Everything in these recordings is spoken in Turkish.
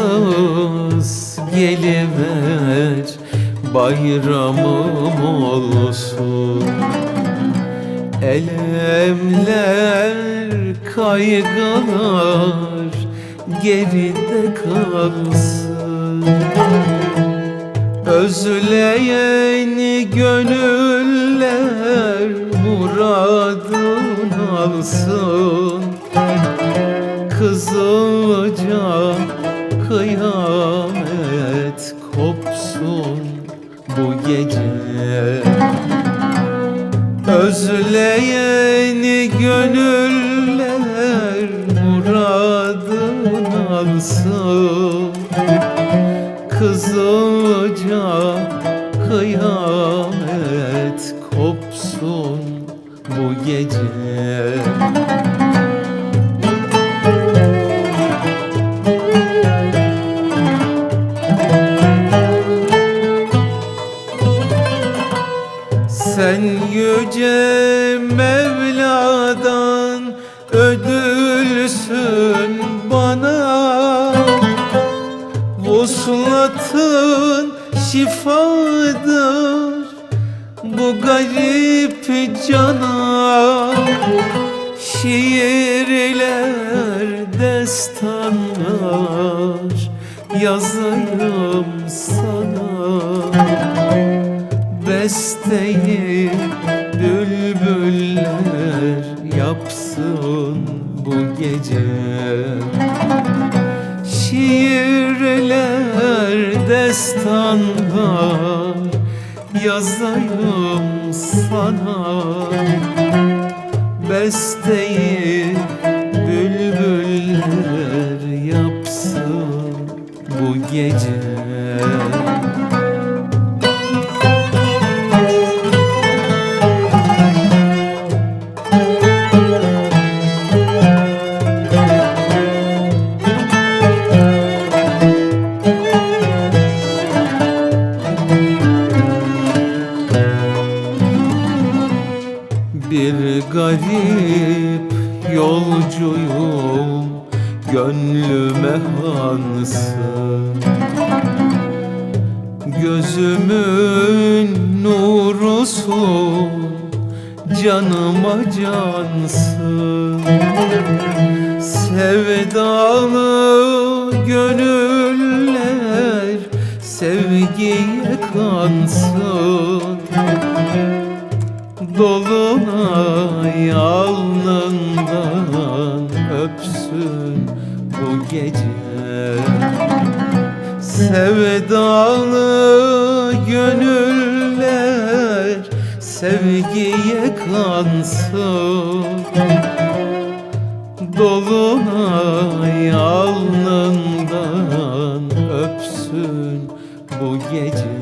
Orhansız geliver bayramım olsun. Elemler, kaygılar geride kalsın. Özleyen gönüller muradın alsın. Kızılca kıyamet kopsun bu gece. Özleyen gönüller muradın alsın. Kızılca kıyamet kopsun bu gece Vuslatın şifadır bu garip cana. Şiirler, destanlar yazayım sana. Besteyi bülbüller yapsın bu gece destanlar yazayım sana. Besteyi bülbüller Gönlüme hansın? Gözümün nurusun Canıma cansın. Sevdalı gönüller Sevgiye kansın Dolunay alnından öpsün bu gece. Sevdalı gönüller sevgiye kansın. Dolunay alnından öpsün bu gece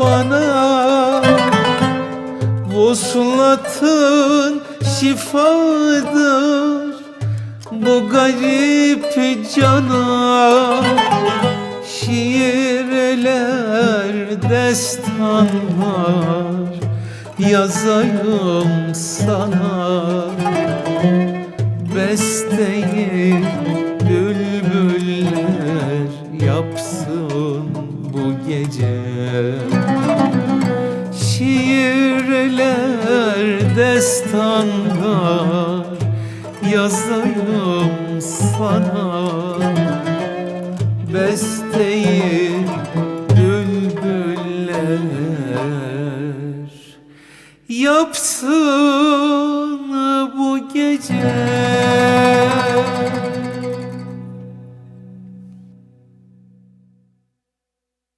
bana. Vuslatın şifadır bu garip cana. Şiirler, destanlar yazayım sana. Besteyi Şiirler, destanlar yazayım sana. Besteyi bülbüller yapsın bu gece